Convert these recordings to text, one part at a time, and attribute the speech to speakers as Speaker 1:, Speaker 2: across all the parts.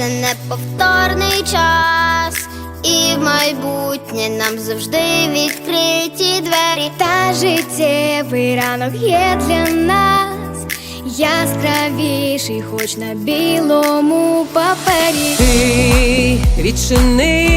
Speaker 1: це неповторний час, і в майбутнє нам завжди відкриті двері.
Speaker 2: Та життєвий ранок є для нас яскравіший, хоч на білому папері.
Speaker 3: Ти відчини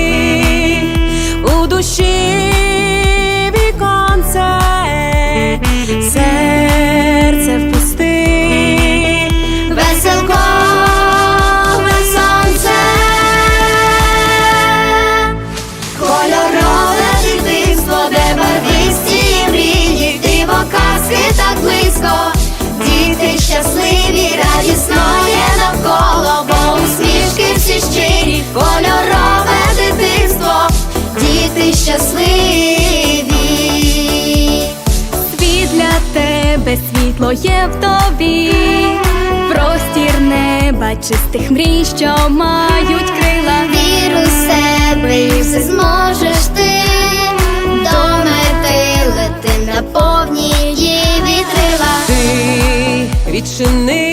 Speaker 2: для тебе світло є в тобі, простір неба, чистих мрій, що мають крила.
Speaker 1: Віру в себе і все зможеш ти до мети лети на повні її вітрила.
Speaker 3: ти відчини